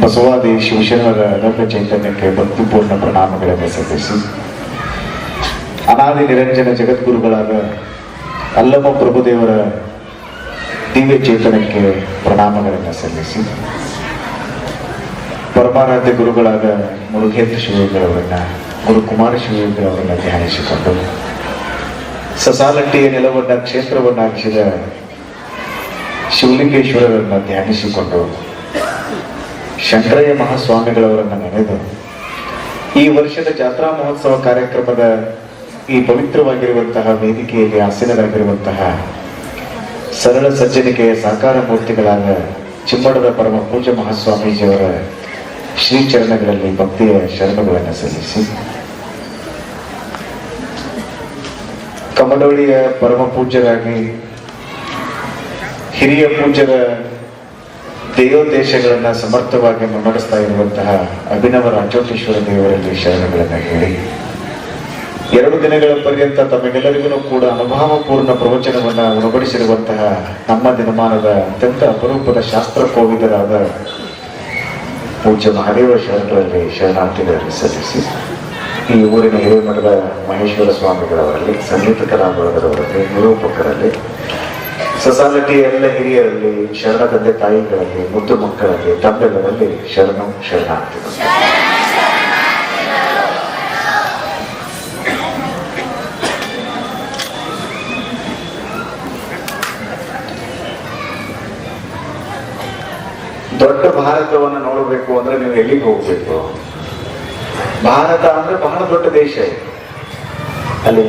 ಬಸವಾದಿ ಶಿವಶರಣರ ಲೋಕ ಚೈತನ್ಯಕ್ಕೆ ಭಕ್ತಿಪೂರ್ಣ ಪ್ರಣಾಮಗಳನ್ನು ಸಲ್ಲಿಸಿ, ಅನಾದಿ ನಿರಂಜನ ಜಗದ್ಗುರುಗಳಾದ ಅಲ್ಲಮ ಪ್ರಭುದೇವರ ದಿವ್ಯ ಚೇತನಕ್ಕೆ ಪ್ರಣಾಮಗಳನ್ನು ಸಲ್ಲಿಸಿ, ಪರಮಾರಾಧ್ಯ ಗುರುಗಳಾದ ಮುರುಘೇಂದ್ರ ಶಿವಯೋಗಿಗಳವರನ್ನ ಗುರುಕುಮಾರ ಶಿವಯೋಗಿಗಳವರನ್ನ ಧ್ಯಾನಿಸಿಕೊಂಡು, ಸಸಾಲಟ್ಟಿಯ ನೆಲವನ್ನ ಕ್ಷೇತ್ರವನ್ನಾಗಿಸಿದ ಶಿವಲಿಂಗೇಶ್ವರರನ್ನ ಧ್ಯಾನಿಸಿಕೊಂಡು ಶಂಕರಯ್ಯ ಮಹಾಸ್ವಾಮಿಗಳವರನ್ನ ನೆನೆದು, ಈ ವರ್ಷದ ಜಾತ್ರಾ ಮಹೋತ್ಸವ ಕಾರ್ಯಕ್ರಮದ ಈ ಪವಿತ್ರವಾಗಿರುವಂತಹ ವೇದಿಕೆಯಲ್ಲಿ ಆಸೀನರಾಗಿರುವಂತಹ ಸರಳ ಸಜ್ಜನಿಕೆಯ ಸಾಕಾರ ಮೂರ್ತಿಗಳಾದ ಚಿಮ್ಮಡದ ಪರಮ ಪೂಜ್ಯ ಮಹಾಸ್ವಾಮೀಜಿಯವರ ಶ್ರೀಚರಣಗಳಲ್ಲಿ ಭಕ್ತಿಯ ಶರಣಗಳನ್ನು ಸಲ್ಲಿಸಿ. ಕಮಲೋಳಿಯ ಪರಮ ಪೂಜ್ಯರಾಗಿ, ಹಿರಿಯ ಪೂಜ್ಯರ ದೇವೋದ್ದೇಶಗಳನ್ನ ಸಮರ್ಥವಾಗಿ ಮುನ್ನಡೆಸ್ತಾ ಇರುವಂತಹ ಅಭಿನವ ರಾಜೋಟೇಶ್ವರ ದೇವರಲ್ಲಿ ಶರಣಗಳನ್ನು ಹೇಳಿ. ಎರಡು ದಿನಗಳ ಪರ್ಯಂತ ತಮಗೆಲ್ಲರಿಗೂ ಕೂಡ ಅನುಭವಪೂರ್ಣ ಪ್ರವಚನವನ್ನ ಉಣಬಡಿಸಿರುವಂತಹ ನಮ್ಮ ದಿನಮಾನದ ಅತ್ಯಂತ ಅಪರೂಪದ ಶಾಸ್ತ್ರ ಕೋವಿದರಾದ ಪೂಜ್ಯ ಮಹಾದೇವ ಶರಣರಲ್ಲಿ ಶರಣಾರ್ಥಿಗಳಲ್ಲಿ ಸಲ್ಲಿಸಿ. ಈ ಊರಿನ ಹಿರೇಮಠದ ಮಹೇಶ್ವರ ಸ್ವಾಮಿಗಳವರಲ್ಲಿ, ಸಂಗೀತ ಕಲಾವಿದರವರಲ್ಲಿ, ನಿರೂಪಕರಲ್ಲಿ ಸೊಸಾಲಿಟಿಯ ಎಲ್ಲ ಹಿರಿಯರಲ್ಲಿ ಶರಣ ತಂದೆ ತಾಯಿಗಳಲ್ಲಿ ಮುದ್ದು ಮಕ್ಕಳಲ್ಲಿ ತಮ್ಮೆಲ್ಲರಲ್ಲಿ ಶರಣು ಶರಣಾರ್ಥಿಗಳು ದೊಡ್ಡ ಭಾರತವನ್ನು ನೋಡಬೇಕು ಅಂದ್ರೆ ನೀವು ಎಲ್ಲಿಗೆ ಹೋಗ್ಬೇಕು? ಭಾರತ ಅಂದ್ರೆ ಬಹಳ ದೊಡ್ಡ ದೇಶ ಇದೆ. ಅಲ್ಲಿ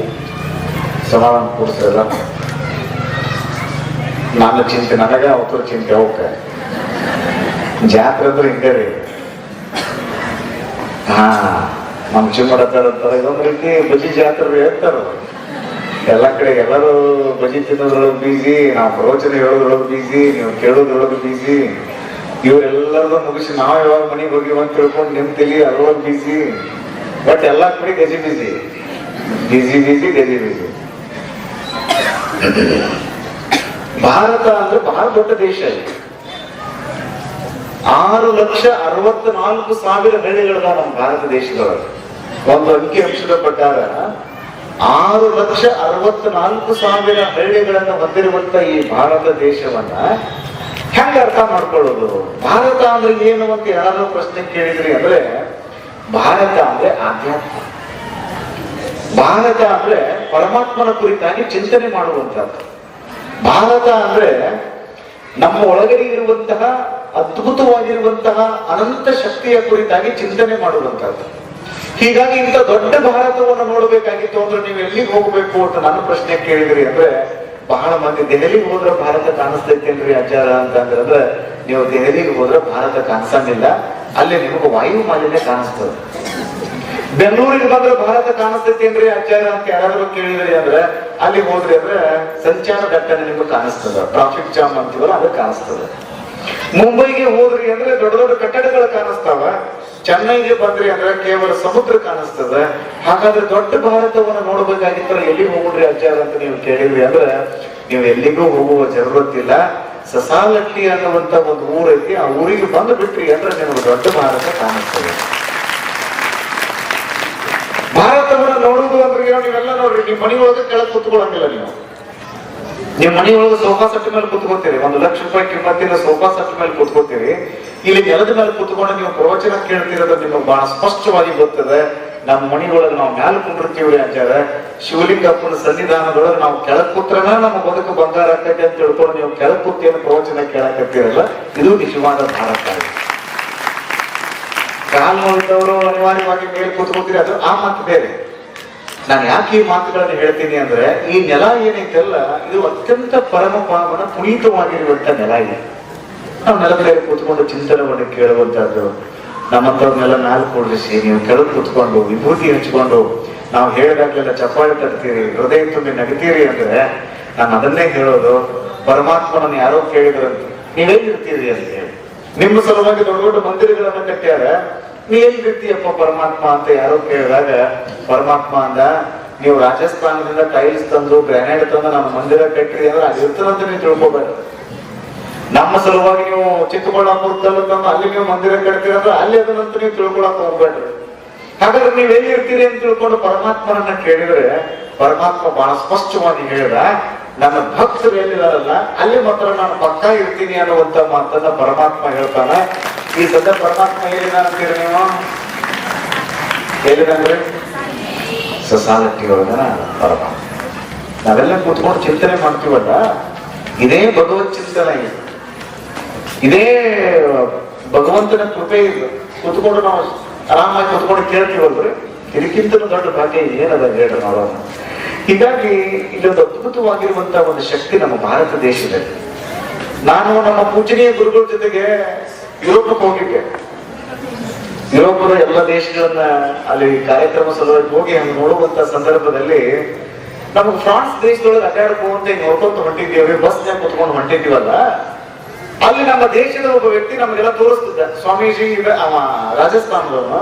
ಸಮಾಧಾನ ಕೂಡಿಸಲ್ಲ ನನ್ನ ಚಿಂತೆ, ನನಗೆ ಅವತರ ಚಿಂತೆ ಅವಕ್ಕ ಜಾತ್ರೆ ಅಂದ್ರೆ ಹಿಂಗೆ ರೀ. ಹಾ ನಮ್ ಚಿಮ್ಮಡತ್ತಾರ ಇದೊಂದು ರೀತಿ ಬಜಿ ಜಾತ್ರೆ ಹೇಳ್ತಾರ. ಎಲ್ಲ ಕಡೆ ಎಲ್ಲರೂ ಬಜಿ ತಿನ್ನೋದ್ರೊಳಗೆ ಬೀಸಿ ನಾವು ಪ್ರವಚನ ಹೇಳೋದ್ರೊಳಗೆ ಬೀಸಿ ನೀವು ಕೇಳೋದ್ರೊಳಗೆ ಬೀಸಿ ಇವರೆಲ್ಲರದು ಮುಗಿಸಿ ನಾವು ಯಾವಾಗ ಮನೆಗೆ ಹೋಗಿ ಅಂತ ತಿಳ್ಕೊಂಡು ನಿಮ್ ತಲಿ ಅದ್ರೊಳಗೆ ಬೀಸಿ ಬಟ್ ಎಲ್ಲ ಕಡೆ ಗಜಿ ಬೀಸಿ ಬಿಸಿ ಬಿಸಿ ಗಜಿ ಬಿಸಿ ಭಾರತ ಅಂದ್ರೆ ಬಹಳ ದೊಡ್ಡ ದೇಶ ಇದೆ. ಆರು ಲಕ್ಷ ಅರವತ್ನಾಲ್ಕು ಸಾವಿರ ಬೆಳೆಗಳದ ನಮ್ಮ ಭಾರತ ದೇಶದೊಳಗೆ. ಒಂದು ಅಂಕಿ ಅಂಶದ ಪ್ರಕಾರ ಆರು ಲಕ್ಷ ಅರವತ್ನಾಲ್ಕು ಸಾವಿರ ಹಳ್ಳಿಗಳನ್ನು ಹೊಂದಿರುವಂತ ಈ ಭಾರತ ದೇಶವನ್ನ ಹೆಂಗ ಅರ್ಥ ಮಾಡ್ಕೊಳ್ಳೋದು? ಭಾರತ ಅಂದ್ರೆ ಏನು ಅಂತ ಯಾರಾದ್ರೂ ಪ್ರಶ್ನೆ ಕೇಳಿದ್ರಿ ಅಂದ್ರೆ ಭಾರತ ಅಂದ್ರೆ ಆಧ್ಯಾತ್ಮ. ಭಾರತ ಅಂದ್ರೆ ಪರಮಾತ್ಮನ ಕುರಿತಾಗಿ ಚಿಂತನೆ ಮಾಡುವಂತಹದ್ದು ಭಾರತ ಅಂದ್ರೆ ನಮ್ಮ ಒಳಗಡೆ ಇರುವಂತಹ ಅದ್ಭುತವಾಗಿರುವಂತಹ ಅನಂತ ಶಕ್ತಿಯ ಕುರಿತಾಗಿ ಚಿಂತನೆ ಮಾಡುವಂತಹದ್ದು ಹೀಗಾಗಿ ಇಂಥ ದೊಡ್ಡ ಭಾರತವನ್ನು ನೋಡಬೇಕಾಗಿತ್ತು ಅಂದ್ರೆ ನೀವು ಎಲ್ಲಿಗೆ ಹೋಗ್ಬೇಕು ಅಂತ ನಾನು ಪ್ರಶ್ನೆ ಕೇಳಿದ್ರಿ ಅಂದ್ರೆ ಬಹಳ ಮಂದಿ, ದೆಹಲಿಗೆ ಹೋದ್ರೆ ಭಾರತ ಕಾಣಿಸ್ತೈತೇನ್ರಿ ಆಚಾರ ಅಂತ ಅಂದ್ರೆ ಅಂದ್ರೆ ನೀವು ದೆಹಲಿಗೆ ಹೋದ್ರೆ ಭಾರತ ಕಾಣಿಸಂಗಿಲ್ಲ. ಅಲ್ಲಿ ನಿಮಗೆ ವಾಯು ಮಾಲಿನ್ಯ ಕಾಣಿಸ್ತದೆ. ಬೆಂಗಳೂರಿಗೆ ಬಂದ್ರೆ ಭಾರತ ಕಾಣಿಸ್ತೈತೇನ್ರಿ ಆಚಾರ ಅಂತ ಯಾರಾದ್ರೂ ಕೇಳಿದ್ರಿ ಅಂದ್ರೆ ಅಲ್ಲಿ ಹೋದ್ರಿ ಅಂದ್ರೆ ಸಂಚಾರ ದಟ್ಟಣೆ ನಿಮ್ಗೆ ಕಾಣಿಸ್ತದ. ಟ್ರಾಫಿಕ್ ಜಾಮ್ ಅಂತೀವಲ್ಲ, ಅದು ಕಾಣಿಸ್ತದ. ಮುಂಬೈಗೆ ಹೋದ್ರಿ ಅಂದ್ರೆ ದೊಡ್ಡ ದೊಡ್ಡ ಕಟ್ಟಡಗಳು ಕಾಣಿಸ್ತಾವ. ಚೆನ್ನೈಗೆ ಬಂದ್ರಿ ಅಂದ್ರೆ ಕೇವಲ ಸಮುದ್ರ ಕಾಣಿಸ್ತದ. ಹಾಗಾದ್ರೆ ದೊಡ್ಡ ಭಾರತವನ್ನು ನೋಡ್ಬೇಕಾಗಿತ್ತಲ್ಲ, ಎಲ್ಲಿ ಹೋಗ್ರಿ ಆಚಾರ ಅಂತ ನೀವು ಕೇಳಿದ್ರಿ ಅಂದ್ರೆ ನೀವು ಎಲ್ಲಿಗೂ ಹೋಗುವ ಜರುರತ್ತಿಲ್ಲ. ಸಸಾಲಟ್ಟಿ ಅನ್ನುವಂತ ಒಂದು ಊರೈತಿ, ಆ ಊರಿಗೆ ಬಂದು ಬಿಟ್ರಿ ಅಂದ್ರೆ ನಿಮ್ಗೆ ದೊಡ್ಡ ಭಾರತ ಕಾಣಿಸ್ತದೆ. ಭಾರತವನ್ನ ನೋಡುವುದು ಅಂದ್ರೆ ಏನೋ ನೀವೆಲ್ಲ ನೋಡ್ರಿ ನಿಮ್ಮ ಮನೆಯೊಳಗೆ ಕೆಳಗೆ ಕೂತ್ಕೊಳ್ಳಂಗಿಲ್ಲ ನೀವು. ನಿಮ್ಮ ಮನೆಯೊಳಗೆ ಸೋಫಾ ಸೆಟ್ ಮೇಲೆ ಕೂತ್ಕೋತೀರಿ ಒಂದು ಲಕ್ಷ ರೂಪಾಯಿ ಕಿಮ್ಮತ್ತಿನ ಸೋಫಾ ಸೆಟ್ ಮೇಲೆ ಕೂತ್ಕೋತೀರಿ ಇಲ್ಲಿ ನೆಲದ ಮೇಲೆ ಕೂತ್ಕೊಂಡು ನೀವು ಪ್ರವಚನ ಕೇಳ್ತಿರೋದು ನಿಮಗೆ ಬಹಳ ಸ್ಪಷ್ಟವಾಗಿ ಗೊತ್ತದೆ. ನಮ್ಮ ಮನೆಯೊಳಗೆ ನಾವು ಮ್ಯಾಲ ಕುಂಡಿರ್ತೀವ್ರಿ ಆಚಾರ ಶಿವಲಿಂಗಪ್ಪನ ಸನ್ನಿಧಾನದೊಳಗೆ ನಾವು ಕೆಳಕ್ ಕೂತ್ರನ ನಮ್ಮ ಬದುಕು ಬಂಗಾರ ಆಕೈತೆ ಅಂತ ತಿಳ್ಕೊಂಡು ನೀವು ಕೆಳಕ್ ಕೂತಿ ಏನು ಪ್ರವಚನ ಕೇಳಕತ್ತೀರಲ್ಲ, ಇದು ನಿಜವಾದ ಭಾರತ. ನೋಡಿದವರು ಅನಿವಾರ್ಯವಾಗಿ ಮೇಲೆ ಕೂತ್ಕೊತೀರಿ ಅದು ಆ ಮಾತು ಬೇರೆ. ನಾನು ಯಾಕೆ ಈ ಮಾತುಗಳನ್ನು ಹೇಳ್ತೀನಿ ಅಂದ್ರೆ, ಈ ನೆಲ ಏನೈತಲ್ಲ ಇದು ಅತ್ಯಂತ ಪರಮ ಪಾವನ ಪುನೀತವಾಗಿರುವಂತ ನೆಲ ಇದೆ. ನಾವು ನೆಲದ ಮೇಲೆ ಕೂತ್ಕೊಂಡು ಚಿಂತನವನ್ನು ಕೇಳುವಂತಹದ್ದು ನಮ್ಮಂತವ್ರನ್ನೆಲ್ಲ ನಾಲ್ಕು ಕೂಡಿಸಿ, ನೀವು ಕೆಳಗೆ ಕೂತ್ಕೊಂಡು, ವಿಭೂತಿ ಹಂಚ್ಕೊಂಡು, ನಾವು ಹೇಳಿದಾಗಲೆಲ್ಲ ಚಪ್ಪಾಳೆ ತರ್ತೀರಿ ಹೃದಯ ತುಂಬಿ ನಗತೀರಿ ಅಂದ್ರೆ, ನಾನು ಅದನ್ನೇ ಹೇಳೋದು, ಪರಮಾತ್ಮನನ್ನು ಯಾರೋ ಕೇಳಿದ್ರಂತೆ ನೀವೇನಿರ್ತೀರಿ ಅಂತ ಹೇಳಿ. ನಿಮ್ಮ ಸಲುವಾಗಿ ದೊಡ್ಡ ದೊಡ್ಡ ಮಂದಿರಗಳನ್ನ ಕಟ್ಟ್ಯಾರ. ನೀ ಎಲ್ಲಿರ್ತೀಯಪ್ಪ ಪರಮಾತ್ಮ ಅಂತ ಯಾರೋ ಕೇಳಿದಾಗ, ಪರಮಾತ್ಮ ಅಂದ, ನೀವು ರಾಜಸ್ಥಾನದಿಂದ ಟೈಲ್ಸ್ ತಂದು ಗ್ರಾನೈಟ್ ತಂದು ನಮ್ಮ ಮಂದಿರ ಕಟ್ಟಿರಿ ಅಂದ್ರೆ ಅದು ಇರ್ತದಂತ ನೀವು ತಿಳ್ಕೊಬೇಡ. ನಮ್ಮ ಸಲುವಾಗಿ ನೀವು ಚಿಕ್ಕಬಳ್ಳಾಪುರದಲ್ಲಿ ತಂದು ಅಲ್ಲಿ ನೀವು ಮಂದಿರ ಕಟ್ತೀರ ಅಂದ್ರೆ ಅಲ್ಲಿ ಅದನ್ನಂತೂ ನೀವು ತಿಳ್ಕೊಳಕ್ ಹೋಗ್ಬೇಡ್ರಿ ಹಾಗಾದ್ರೆ ನೀವ್ ಎಲ್ಲಿ ಇರ್ತೀರಿ ಅಂತ ತಿಳ್ಕೊಂಡು ಪರಮಾತ್ಮನನ್ನ ಕೇಳಿದ್ರೆ, ಪರಮಾತ್ಮ ಬಹಳ ಸ್ಪಷ್ಟವಾಗಿ ಹೇಳಿದ ನನ್ನ ಭಕ್ತರು ಏನಿರಲ್ಲ ಅಲ್ಲಿ ಮಾತ್ರ ನಾನು ಪಕ್ಕಾ ಇರ್ತೀನಿ ಅನ್ನುವಂತ ಮಾತನ್ನ ಪರಮಾತ್ಮ ಹೇಳ್ತಾನ. ಈ ಸದ್ಯ ಪರಮಾತ್ಮ ಅಂತೀರಿ ನೀವು? ಹೇಳಿದಂದ್ರೆ ಸೊಸಾಲಿಟಿ ಒಳಗನ ಪರಮಾತ್ಮ. ನಾವೆಲ್ಲ ಕೂತ್ಕೊಂಡು ಚಿಂತನೆ ಮಾಡ್ತೀವಲ್ಲ, ಇದೇ ಭಗವತ್ ಚಿಂತನೆ ಇದೆ. ಇದೇ ಭಗವಂತನ ಕೃಪೆ ಇದು. ಕೂತ್ಕೊಂಡು ನಾವು ಆರಾಮಾಗಿ ಕೂತ್ಕೊಂಡು ಕೇಳ್ತೀವಲ್ರಿ? ಇದಕ್ಕಿಂತ ದೊಡ್ಡ ಭಾಗ್ಯ ಏನದ ಹೇಳ್ರಿ ನೋಡೋಣ. ಹೀಗಾಗಿ ಇಲ್ಲೊಂದು ಅದ್ಭುತವಾಗಿರುವಂತಹ ಒಂದು ಶಕ್ತಿ ನಮ್ಮ ಭಾರತ ದೇಶದಲ್ಲಿ. ನಾನು ನಮ್ಮ ಪೂಜನೀಯ ಗುರುಗಳ ಜೊತೆಗೆ ಯುರೋಪಕ್ಕೆ ಹೋಗಿದ್ದೆ. ಯುರೋಪದ ಎಲ್ಲ ದೇಶಗಳನ್ನ ಅಲ್ಲಿ ಕಾರ್ಯಕ್ರಮ ಸಲುವಾಗಿ ಹೋಗಿ ಹಂಗೆ ನೋಡುವಂತ ಸಂದರ್ಭದಲ್ಲಿ ನಮಗೆ ಫ್ರಾನ್ಸ್ ದೇಶದೊಳಗೆ ಅಡ್ಡಾಡ್ಕೊಂತ ನೋಡ್ಕೊಂತ ಹೊಂಟಿದ್ದೀವಿ ಬಸ್ನ್ಯಾಗ ಕುತ್ಕೊಂಡು ಹೊಂಟಿದ್ದೀವಲ್ಲ, ಅಲ್ಲಿ ನಮ್ಮ ದೇಶದ ಒಬ್ಬ ವ್ಯಕ್ತಿ ನಮಗೆಲ್ಲ ತೋರಿಸ್ತಿದ್ದ, ಸ್ವಾಮೀಜಿ ಅವ ರಾಜಸ್ಥಾನದವನು.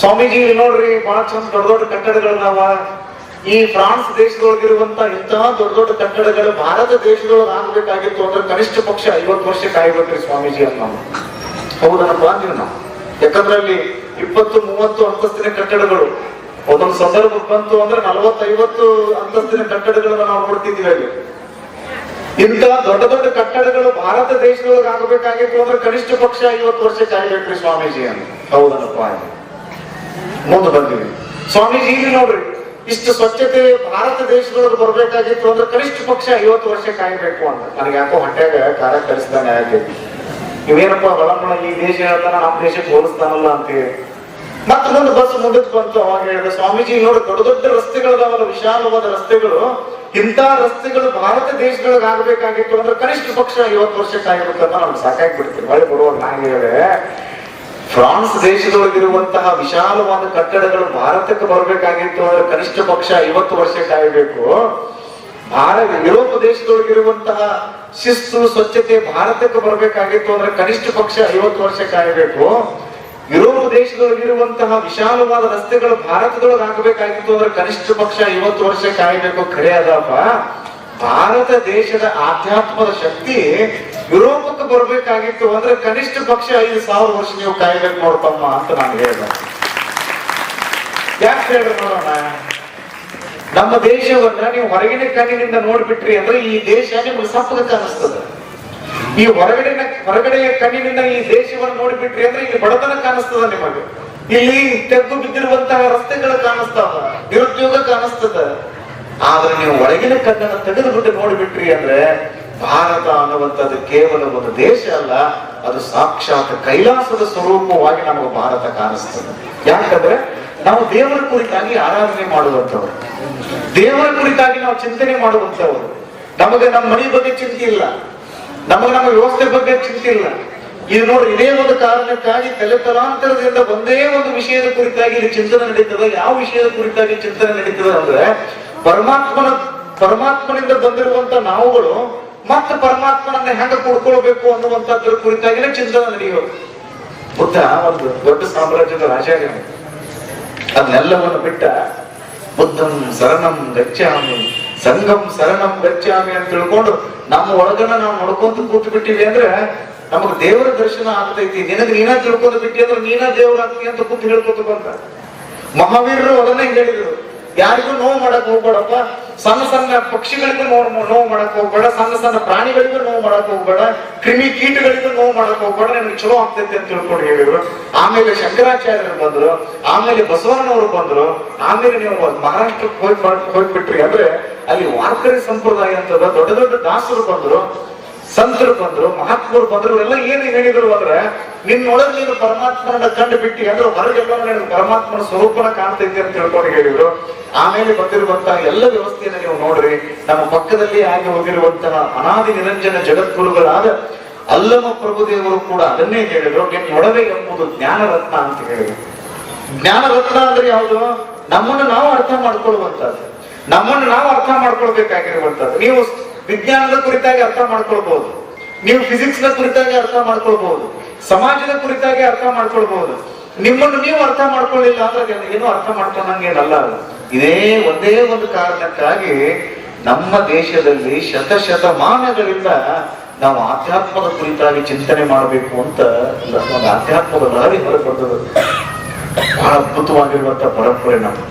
ಸ್ವಾಮೀಜಿ ನೋಡ್ರಿ, ಬಹಳ ಚಂದ ದೊಡ್ಡ ದೊಡ್ಡ ಕಟ್ಟಡಗಳನ್ನವ ಈ ಫ್ರಾನ್ಸ್ ದೇಶದೊಳಗಿರುವಂತ ಇಂತಹ ದೊಡ್ಡ ದೊಡ್ಡ ಕಟ್ಟಡಗಳು ಭಾರತ ದೇಶದೊಳಗೆ ಆಗಬೇಕಾಗಿತ್ತು ಅಂದ್ರೆ ಕನಿಷ್ಠ ಪಕ್ಷ ಐವತ್ತು ವರ್ಷ ಕಾಯ್ಬೇಕ್ರಿ ಸ್ವಾಮೀಜಿ ಅಂತ ನಾವು. ಹೌದನಪ್ಪ ಅಂತೀವಿ ನಾವು. ಯಾಕಂದ್ರೆ ಅಲ್ಲಿ ಇಪ್ಪತ್ತು, ಮೂವತ್ತು ಅಂತಸ್ತಿನ ಕಟ್ಟಡಗಳು, ಒಂದೊಂದು ಸಂದರ್ಭ ಬಂತು ಅಂದ್ರೆ ನಲವತ್ತೈವತ್ತು ಅಂತಸ್ತಿನ ಕಟ್ಟಡಗಳನ್ನ ನಾವು ನೋಡ್ತಿದ್ದೀವಿ ಅಲ್ಲಿ. ಇಂತಹ ದೊಡ್ಡ ದೊಡ್ಡ ಕಟ್ಟಡಗಳು ಭಾರತ ದೇಶದೊಳಗೆ ಆಗಬೇಕಾಗಿತ್ತು ಅಂದ್ರೆ ಕನಿಷ್ಠ ಪಕ್ಷ ಐವತ್ತು ವರ್ಷ ಕಾಯ್ಬೇಕ್ರಿ ಸ್ವಾಮೀಜಿ ಅಂತ. ಹೌದನಪ್ಪ. ಮುಂದೆ ಬಂದಿವಿ. ಸ್ವಾಮೀಜಿ, ಇಲ್ಲಿ ನೋಡ್ರಿ. ಇಷ್ಟು ಸ್ವಚ್ಛತೆ ಭಾರತ ದೇಶದೊಳಗೆ ಬರ್ಬೇಕಾಗಿತ್ತು ಅಂದ್ರೆ ಕನಿಷ್ಠ ಪಕ್ಷ ಐವತ್ತು ವರ್ಷ ಕಾಯ್ಬೇಕು ಅಂತ. ನನಗೆ ಯಾಕೋ ಹೊಟ್ಟೆಗ ಕಾರ ಕಲಿಸ್ತಾನೆ ಆಗಿ ಇವೇನಪ್ಪ ಒಳಮಳ ಈ ದೇಶ ಹೇಳ್ತಾನ, ನಮ್ಮ ದೇಶಕ್ಕೆ ಹೋಲಿಸ್ತಾನಲ್ಲ ಅಂತೇಳಿ ಮತ್ತೆ ಮುಂದೆ ಬಸ್ ಮುಂದಕ್ಕೆ ಬಂತು ಅವಾಗ ಹೇಳಿದ, ಸ್ವಾಮೀಜಿ, ನೋಡಿ ದೊಡ್ಡ ದೊಡ್ಡ ರಸ್ತೆಗಳದಾವಲ್ಲ, ವಿಶಾಲವಾದ ರಸ್ತೆಗಳು. ಇಂಥ ರಸ್ತೆಗಳು ಭಾರತ ದೇಶದೊಳಗೆ ಆಗ್ಬೇಕಾಗಿತ್ತು ಅಂದ್ರೆ ಕನಿಷ್ಠ ಪಕ್ಷ ಐವತ್ತು ವರ್ಷ ಕಾಯ್ಬೇಕಂತ ನಮ್ಗೆ ಸಾಕಾಗಿ ಬಿಡ್ತೀವಿ ಹೊಳೆ ಬರುವಾಗ ನಾನು ಹೇಳಿದೆ. ಫ್ರಾನ್ಸ್ ದೇಶದೊಳಗಿರುವಂತಹ ವಿಶಾಲವಾದ ಕಟ್ಟಡಗಳು ಭಾರತಕ್ಕೆ ಬರಬೇಕಾಗಿತ್ತು ಅಂದ್ರೆ ಕನಿಷ್ಠ ಪಕ್ಷ ಐವತ್ತು ವರ್ಷ ಕಾಯಬೇಕು. ಭಾರತ ಯುರೋಪ್ ದೇಶದೊಳಗಿರುವಂತಹ ಶಿಸ್ತು, ಸ್ವಚ್ಛತೆ ಭಾರತಕ್ಕೆ ಬರಬೇಕಾಗಿತ್ತು ಅಂದ್ರೆ ಕನಿಷ್ಠ ಪಕ್ಷ ಐವತ್ತು ವರ್ಷ ಕಾಯಬೇಕು. ಯುರೋಪ್ ದೇಶದೊಳಗಿರುವಂತಹ ವಿಶಾಲವಾದ ರಸ್ತೆಗಳು ಭಾರತದೊಳಗೆ ಆಗಬೇಕಾಗಿತ್ತು ಅಂದ್ರೆ ಕನಿಷ್ಠ ಪಕ್ಷ ಐವತ್ತು ವರ್ಷ ಕಾಯಬೇಕು. ಖರೆ ಅದಪ್ಪ ಭಾರತ ದೇಶದ ಆಧ್ಯಾತ್ಮದ ಶಕ್ತಿ ಯುರೋಪಕ್ಕೆ ಬರಬೇಕಾಗಿತ್ತು ಅಂದ್ರೆ ಕನಿಷ್ಠ ಪಕ್ಷ ಐದು ಸಾವಿರ ವರ್ಷ ನೀವು ಕಾಯ್ಬೇಕು ನೋಡ್ತಮ್ಮ ಅಂತ ನಾನು ಹೇಳಿದೆ. ಯಾಕೆ ಹೇಳ್ರಿ ನೋಡೋಣ? ನಮ್ಮ ದೇಶವನ್ನ ನೀವು ಹೊರಗಿನ ಕಣ್ಣಿನಿಂದ ನೋಡ್ಬಿಟ್ರಿ ಅಂದ್ರೆ ಈ ದೇಶ ನಿಮ್ಗೆ ಸಪ್ಪದ ಕಾಣಿಸ್ತದೆ ಈ ಹೊರಗಡೆನ, ಹೊರಗಡೆಯ ಕಣ್ಣಿನಿಂದ ಈ ದೇಶವನ್ನು ನೋಡ್ಬಿಟ್ರಿ ಅಂದ್ರೆ ಇಲ್ಲಿ ಬಡತನ ಕಾಣಿಸ್ತದ ನಿಮಗೆ. ಇಲ್ಲಿ ತೆಗ್ಗು ಬಿದ್ದಿರುವಂತಹ ರಸ್ತೆಗಳು ಕಾಣಿಸ್ತಾವ, ನಿರುದ್ಯೋಗ ಕಾಣಿಸ್ತದ. ಆದ್ರೆ ನೀವು ಒಳಗಿನ ಕಣ್ಣನ್ನು ತೆಗೆದುಬಿಟ್ಟು ನೋಡಿಬಿಟ್ರಿ ಅಂದ್ರೆ ಭಾರತ ಅನ್ನುವಂಥದ್ದು ಕೇವಲ ಒಂದು ದೇಶ ಅಲ್ಲ, ಅದು ಸಾಕ್ಷಾತ್ ಕೈಲಾಸದ ಸ್ವರೂಪವಾಗಿ ನಮಗೆ ಭಾರತ ಕಾಣಿಸ್ತದೆ. ಯಾಕಂದ್ರೆ ನಾವು ದೇವರ ಕುರಿತಾಗಿ ಆರಾಧನೆ ಮಾಡುವಂಥವ್ರು. ದೇವರ ಕುರಿತಾಗಿ ನಾವು ಚಿಂತನೆ ಮಾಡುವಂಥವ್ರು. ನಮಗೆ ನಮ್ಮ ಮನೆ ಬಗ್ಗೆ ಚಿಂತೆ ಇಲ್ಲ. ನಮಗೆ ನಮ್ಮ ವ್ಯವಸ್ಥೆ ಬಗ್ಗೆ ಚಿಂತೆ ಇಲ್ಲ. ಇದು ನೋಡಿ ಇದೇ ಒಂದು ಕಾರಣಕ್ಕಾಗಿ ತಲೆ ತಲಾಂತರದಿಂದ ಒಂದೇ ಒಂದು ವಿಷಯದ ಕುರಿತಾಗಿ ಇಲ್ಲಿ ಚಿಂತನೆ ನಡೀತದೆ. ಯಾವ ವಿಷಯದ ಕುರಿತಾಗಿ ಚಿಂತನೆ ನಡೀತದೆ ಅಂದ್ರೆ ಪರಮಾತ್ಮನ ಪರಮಾತ್ಮನಿಂದ ಬಂದಿರುವಂತ ನಾವುಗಳು ಮತ್ತೆ ಪರಮಾತ್ಮನನ್ನ ಹೆಂಗ ಕೂಡ್ಕೊಳ್ಬೇಕು ಅನ್ನುವಂಥದ್ರ ಕುರಿತಾಗಿನೇ ಚಿಂತನೆ ನಡೆಯೋದು ಬುದ್ಧ ಒಂದು ದೊಡ್ಡ ಸಾಮ್ರಾಜ್ಯದ ರಾಜ ಅದನ್ನೆಲ್ಲವನ್ನು ಬಿಟ್ಟ ಬುದ್ಧಂ ಶರಣಂ ಗಚ್ಚಾಮಿ ಸಂಘಂ ಶರಣಂ ಗಚ್ಚಾಮಿ ಅಂತ ತಿಳ್ಕೊಂಡು ನಮ್ಮ ಒಳಗನ್ನ ನಾವು ನೋಡ್ಕೊಂತ ಕೂತು ಬಿಟ್ಟಿವಿ ಅಂದ್ರೆ ನಮಗ್ ದೇವರ ದರ್ಶನ ಆಗ್ತೈತಿ. ನಿನಗೆ ನೀನ ತಿಳ್ಕೊಂಡು ಬಿಟ್ಟಿ ಅಂದ್ರೆ ನೀನ ದೇವರ ಅಂತ ಕೂತು ಹೇಳ್ಕೊತ ಬಂದ. ಮಹಾವೀರರು ಅದನ್ನೇ ಹೇಳಿದ್ರು. ಯಾರಿಗೂ ನೋವು ಮಾಡಕ್ ಹೋಗ್ಬೇಡಪ್ಪ. ಸಣ್ಣ ಸಣ್ಣ ಪಕ್ಷಿಗಳಿಗೂ ನೋವು ನೋವು ಮಾಡಕ್ ಹೋಗ್ಬೇಡ. ಸಣ್ಣ ಸಣ್ಣ ಪ್ರಾಣಿಗಳಿಗೂ ನೋವು ಮಾಡಕ್ ಹೋಗ್ಬೇಡ. ಕ್ರಿಮಿ ಕೀಟಗಳಿಗೂ ನೋವು ಮಾಡಕ್ ಹೋಗ್ಬೇಡ. ನಿಮ್ಗೆ ಚಲೋ ಆಗ್ತೈತೆ ಅಂತ ತಿಳ್ಕೊಂಡು ಹೇಳಿದ್ರು. ಆಮೇಲೆ ಶಂಕರಾಚಾರ್ಯರು ಬಂದ್ರು. ಆಮೇಲೆ ಬಸವಣ್ಣನವರು ಬಂದ್ರು. ಆಮೇಲೆ ನೀವು ಮಹಾರಾಷ್ಟ್ರಕ್ಕೆ ಹೋಗಿ ಹೋಗ್ಬಿಟ್ರಿ. ಅಂದ್ರೆ ಅಲ್ಲಿ ವಾರ್ಕರಿ ಸಂಪ್ರದಾಯ ಅಂತದ ದೊಡ್ಡ ದೊಡ್ಡ ದಾಸರು ಬಂದ್ರು. ಸಂತರು ಬಂದ್ರು, ಮಹಾತ್ಮರು ಬಂದ್ರು, ಎಲ್ಲ ಏನ್ ಹೇಳಿದ್ರು ಅಂದ್ರೆ ನಿನ್ನೊಳಗೆ ನೀನು ಪರಮಾತ್ಮನ ಕಂಡು ಬಿಟ್ಟಿ ಅಂದ್ರೆ ಹೊರಗೆಲ್ಲ ನೀನು ಪರಮಾತ್ಮನ ಸ್ವರೂಪನ ಕಾಣ್ತೈತಿ ಅಂತ ತಿಳ್ಕೊಂಡು ಹೇಳಿದ್ರು. ಆಮೇಲೆ ಬಂದಿರುವಂತಹ ಎಲ್ಲ ವ್ಯವಸ್ಥೆಯನ್ನ ನೀವು ನೋಡ್ರಿ, ನಮ್ಮ ಪಕ್ಕದಲ್ಲಿ ಆಗಿ ಹೋಗಿರುವಂತಹ ಅನಾದಿ ನಿರಂಜನ ಜಗದ್ಗುರುಗಳಾದ ಅಲ್ಲಮ ಪ್ರಭುದೇವರು ಕೂಡ ಅದನ್ನೇ ಹೇಳಿದ್ರು. ನಿನ್ನೊಡವೆ ಎಂಬುದು ಜ್ಞಾನರತ್ನ ಅಂತ ಹೇಳಿದ್ರು. ಜ್ಞಾನರತ್ನ ಅಂದ್ರೆ ಯಾವುದು? ನಮ್ಮನ್ನು ನಾವು ಅರ್ಥ ಮಾಡ್ಕೊಳ್ಳುವಂತದ್ದು ನಮ್ಮನ್ನು ನಾವು ಅರ್ಥ ಮಾಡ್ಕೊಳ್ಬೇಕಾಗಿರುವಂತದ್ದು ನೀವು ವಿಜ್ಞಾನದ ಕುರಿತಾಗಿ ಅರ್ಥ ಮಾಡ್ಕೊಳ್ಬಹುದು. ನೀವು ಫಿಸಿಕ್ಸ್ನ ಕುರಿತಾಗಿ ಅರ್ಥ ಮಾಡ್ಕೊಳ್ಬಹುದು. ಸಮಾಜದ ಕುರಿತಾಗಿ ಅರ್ಥ ಮಾಡ್ಕೊಳ್ಬಹುದು. ನಿಮ್ಮನ್ನು ನೀವು ಅರ್ಥ ಮಾಡ್ಕೊಳ್ಳಿಲ್ಲ ಅಂದ್ರೆ ಏನು ಅರ್ಥ ಮಾಡ್ಕೊಂಡಂಗೇನಲ್ಲ. ಇದೇ ಒಂದೇ ಒಂದು ಕಾರಣಕ್ಕಾಗಿ ನಮ್ಮ ದೇಶದಲ್ಲಿ ಶತಶತಮಾನಗಳಿಂದ ನಾವು ಆಧ್ಯಾತ್ಮದ ಕುರಿತಾಗಿ ಚಿಂತನೆ ಮಾಡಬೇಕು ಅಂತ ಒಂದು ಆಧ್ಯಾತ್ಮದ ದಾರಿ ಹೊರಗೆ ಬರ್ತದೆ ಬಹಳ ಅದ್ಭುತವಾಗಿರುವಂತಹ ಪರಂಪರೆ ನಮ್ದು